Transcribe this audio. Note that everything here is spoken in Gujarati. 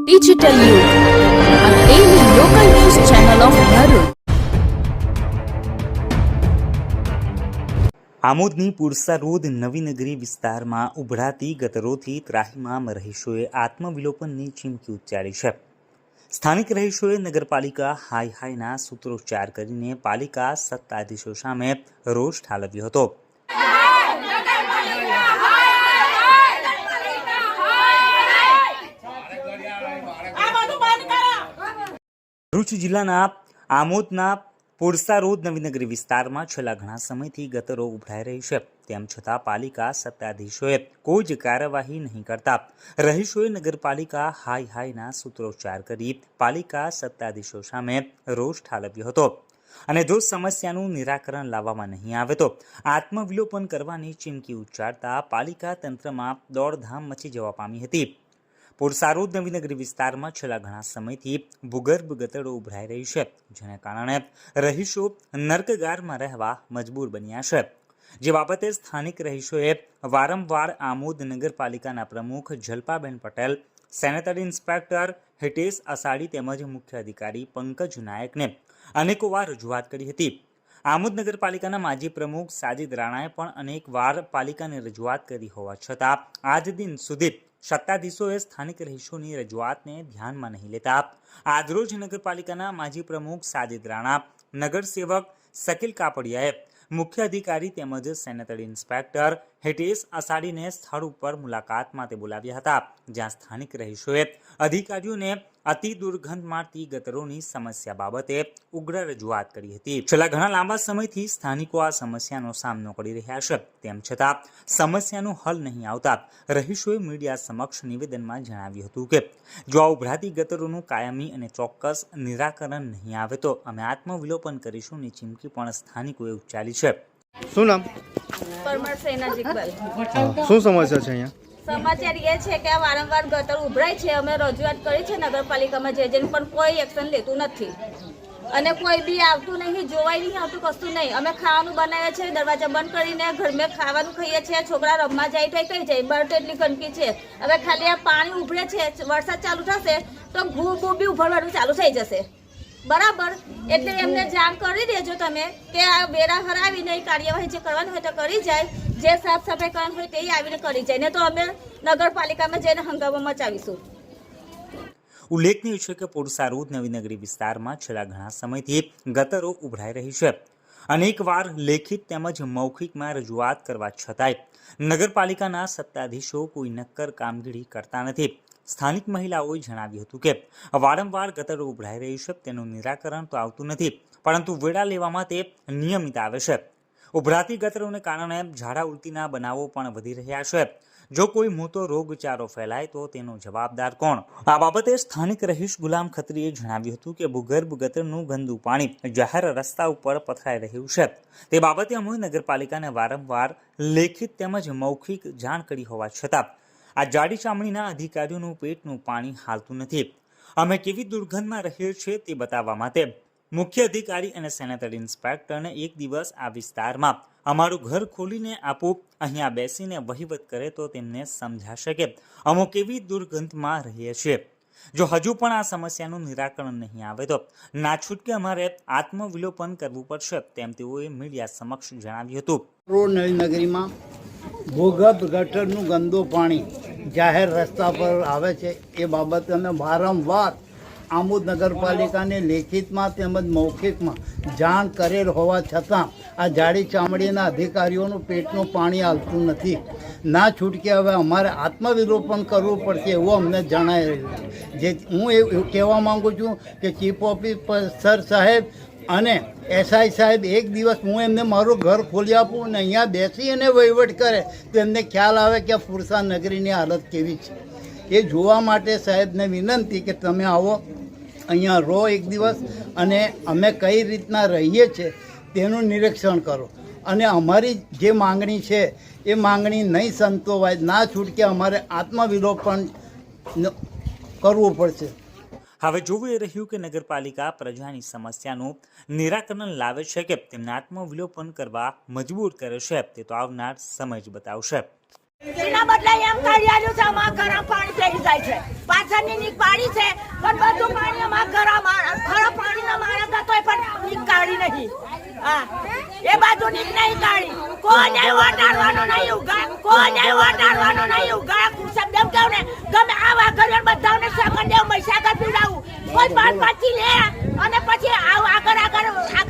Local news channel of Bharuch. આમોદની પુરસા રોડ નવીનગરી વિસ્તારમાં ઉભરાતી ગતરોથી ત્રાહીમામ રહીશોએ આત્મવિલોપનની ચીમકી ઉચ્ચારી છે સ્થાનિક રહીશોએ નગરપાલિકા હાઈ હાઈના સૂત્રોચ્ચાર કરીને પાલિકા સત્તાધીશો સામે રોષ ઠાલવ્યો હતો આ ભરૂચ જિલ્લાના આમોદના પોરસા રોડ નવીનગરી વિસ્તારમાં છેલ્લા ઘણા સમયથી ગતરો ઉભરાઈ રહી છે. તેમ છતાં પાલિકા સત્તાધીશોએ કોઈ જ કાર્યવાહી નહીં કરતા. રહીશોએ નગરપાલિકા હાઈ હાઈના સૂત્રોચ્ચાર કરી પાલિકા સત્તાધીશો સામે રોષ ઠાલવ્યો હતો. અને જો સમસ્યાનું નિરાકરણ લાવવામાં નહીં આવે તો આત્મવિલોપન કરવાની ચીમકી ઉચ્ચારતા પાલિકા તંત્રમાં દોડધામ મચી જવા પામી હતી. પુરસારોદ નવીનગરી વિસ્તારમાં છેલ્લા ઘણા સમયથી ભૂગર્ભ ગતડો ઉભરાઈ રહી છે, જેને કારણે રહીશો નર્કગારમાં રહેવા મજબૂર બન્યા છે. જે બાબતે સ્થાનિક રહીશોએ વારંવાર આમોદ નગરપાલિકાના પ્રમુખ જલપાબેન પટેલ, સેનેટરી ઇન્સ્પેક્ટર હિટેશ અસાડી તેમજ મુખ્ય અધિકારી પંકજ નાયકને અનેકોવાર રજૂઆત કરી હતી. આમોદ નગરપાલિકાના માજી પ્રમુખ સાજિદ રાણાએ પણ અનેકવાર પાલિકાને રજૂઆત કરી હોવા છતાં, આજ દિન સુધી સત્તાધીશોએ સ્થાનિક રહીશોની રજૂઆતને ધ્યાનમાં નહીં લેતા આજરોજ નગરપાલિકાના માજી પ્રમુખ સાજિદ રાણા, નગરસેવક શકીલ કાપડિયાએ મુખ્ય અધિકારી તેમજ સેનેટરી ઇન્સ્પેક્ટર હિતેશ અસાડીને સ્થળ ઉપર મુલાકાત માટે બોલાવ્યા હતા, જ્યાં સ્થાનિક રહીશોએ અધિકારીઓને અતિ દુર્ગંધ મારતી ગતરોની સમસ્યા બાબતે ઉગ્ર રજૂઆત કરી હતી. છેલ્લા ઘણા લાંબા સમયથી સ્થાનિકો આ સમસ્યાનો સામનો કરી રહ્યા છે. તેમ છતાં, સમસ્યાનો હલ નહીં આવતા રહીશોએ મીડિયા સમક્ષ નિવેદનમાં જણાવ્યું હતું કે, જો આ ઉભરાતી ગતરોનું કાયમી અને ચોક્કસ નિરાકરણ નહીં આવે તો અમે આત્મવિલોપન કરીશું. ની ચીમકી પણ સ્થાનિકોએ ઉચ્ચારી છે. શું નામ? પરમાર સેના જીકબલ શું સમસ્યા છે અહીંયા? સમાચાર એ છે કે આ વારંવાર ગટર ઉભરાય છે. અમે રજૂઆત કરી છે નગરપાલિકામાં જે જેને પણ કોઈ એક્શન લેતું નથી. અને કોઈ બી આવતું નહીં જોવાય નહીં આવતું કશું નહીં. અમે ખાવાનું બનાવીએ છીએ દરવાજા બંધ કરીને ઘરમાં ખાવાનું ખાઈએ છીએ. છોકરા રમવા જાય તો કઈ જાય બહાર તો એટલી ગંદકી છે. હવે ખાલી આ પાણી ઉભરે છે વરસાદ ચાલુ થશે તો ઘૂ ઘૂ બી ઉભરવાનું ચાલુ થઈ જશે. બરાબર? એટલે એમને જાણ કરી દેજો તમે કે આ બેરા હરાવીને કાર્યવાહી જે કરવાની હોય તો કરી જાય. જે સાફ સફાઈ કરવાની હોય તે આવીને કરી જાય. ને તો અમે નગરપાલિકામાં જઈને હંગામો મચાવીશું. ઉલ્લેખનીય છે કે પુરસા રોડ નવીનગરી વિસ્તારમાં છેલ્લા ઘણા સમયથી ગતરો ઉભરાઈ રહી છે. અનેકવાર લેખિત તેમજ મૌખિકમાં રજૂઆત કરવા છતાંય નગરપાલિકાના સત્તાધીશો કોઈ નક્કર કામગીરી કરતા નથી. સ્થાનિક મહિલાઓએ જણાવ્યું હતું કે વારંવાર ગતરો ઉભરાઈ રહ્યું છે, તેનું નિરાકરણ તો આવતું નથી, પરંતુ વેળા લેવામાં તે નિયમિત આવે છે. ઉભરાતી ગતરોને કારણે ઝાડા ઉલટીના બનાવો પણ વધી રહ્યા છે. જો કોઈ મોટો રોગચારો ફેલાય, તો તેનો જવાબદાર કોણ? આ બાબતે સ્થાનિક રહીશ ગુલામ ખત્રીએ જણાવ્યું હતું કે ભૂગર્ભ ગટરનું ગંદુ પાણી જાહેર રસ્તા ઉપર પથરાઈ રહ્યું છે. તે બાબતે અમે નગરપાલિકાને વારંવાર લેખિત તેમજ મૌખિક જાણ કરી હોવા છતાં આ જાડી ચામડીના અધિકારીઓનું પેટનું પાણી હાલતું નથી. અમે કેવી દુર્ગંધમાં રહીએ છીએ તે બતાવવા માટે મુખ્ય અધિકારી અને સેનેટરી ઇન્સ્પેક્ટરને એક દિવસ આ વિસ્તારમાં અમારું ઘર ખોલીને આપો, અહીંયા બેસીને વહીવટ કરે તો તેમને સમજાશે કે અમો કેવી દુર્ગંધમાં રહીએ છીએ. જો હજુ પણ આ સમસ્યાનું નિરાકરણ નહીં આવે તો ના છૂટકે અમારે આત્મવિલોપન કરવું પડશે, તેમ તેઓએ મીડિયા સમક્ષ જણાવ્યું હતું. નગરીમાં ભૂગર્ભ ગટરનું ગંદુ પાણી જાહેર રસ્તા પર આવે છે એ બાબતે અમે વારંવાર આમોદ નગરપાલિકાને લેખિતમાં તેમજ મૌખિકમાં જાણ કરેલ હોવા છતાં આ જાડી ચામડીના અધિકારીઓનું પેટનું પાણી આવતું નથી ના છૂટકે હવે અમારે આત્મવિરોપણ કરવું પડશે એવું અમને જણાય રહ્યું છે. જે હું એવું કહેવા માગું છું કે ચીફ ઓફિસર સાહેબ અને એસઆઈ સાહેબ એક દિવસ હું એમને મારું ઘર ખોલી આપું અને અહીંયા બેસી અને વહીવટ કરે, તો એમને ખ્યાલ આવે કે ફુરસા નગરીની હાલત કેવી છે. એ જોવા માટે સાહેબને વિનંતી કે તમે આવો, અહીંયા રહો એક દિવસ અને અમે કઈ રીતના રહીએ છીએ તેનું નિરીક્ષણ કરો. અને અમારી જે માંગણી છે, એ માંગણી નહીં સંતોવાય, ના છૂટકે અમારે આત્મવિલોપન કરવું પડશે. હવે જોવું એ રહ્યું કે નગરપાલિકા પ્રજાની સમસ્યાનું નિરાકરણ લાવે છે કે તેમને આત્મવિલોપન કરવા મજબૂર કરે છે, તે તો આવનાર સમય જ બતાવશે. એના બદલે એમ કરી છે અમારા ઘરમાં પાણી છે. પાછળની નીક પણ બધું પાણી કાઢી નહીં. હા. એ બાજુ નીક નહીં કાઢી. કોઈને વટાડવાનું નહીં ઉગા. કોઈને વટાડવાનું નહીં ઉગા. શબ્દ એમ કહું ને, ગમે આવા ઘર બધાને સેકન્ડ મહીસાગર ખવડાવું કોઈ પાંચ પાંચ લે અને પછી આગળ આગળ આગળ